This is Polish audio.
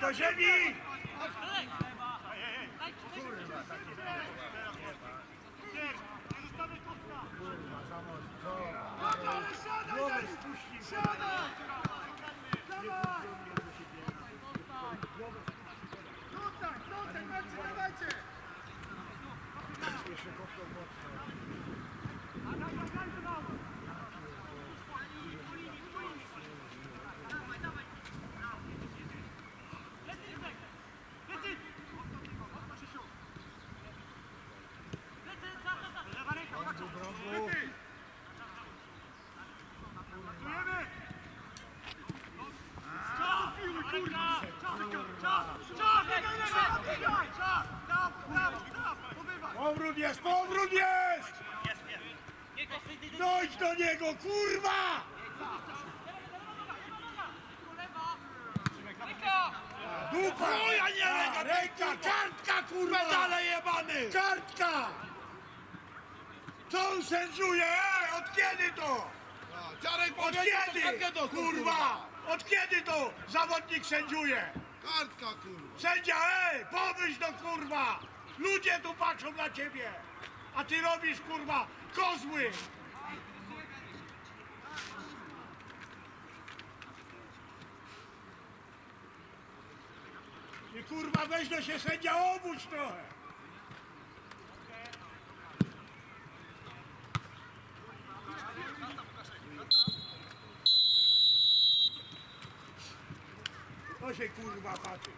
Do ziemi! Dobra, siadaj, Powrót jest, powrót jest! Dojdź do niego, kurwa! Dupa! Chuja nie ręka, ręka, kartka, kurwa! Medale jebany! Kartka! Co on sędziuje? Ej, od kiedy to? Od powiedział, to kiedy? dostał, Kurwa! Od kiedy to zawodnik sędziuje? Kartka, kurwa. Sędzia, ej, pomyśl no kurwa! Ludzie tu patrzą na ciebie! A ty robisz kurwa kozły! I kurwa weź no się sędzia obudź trochę! To się kurwa patrzy.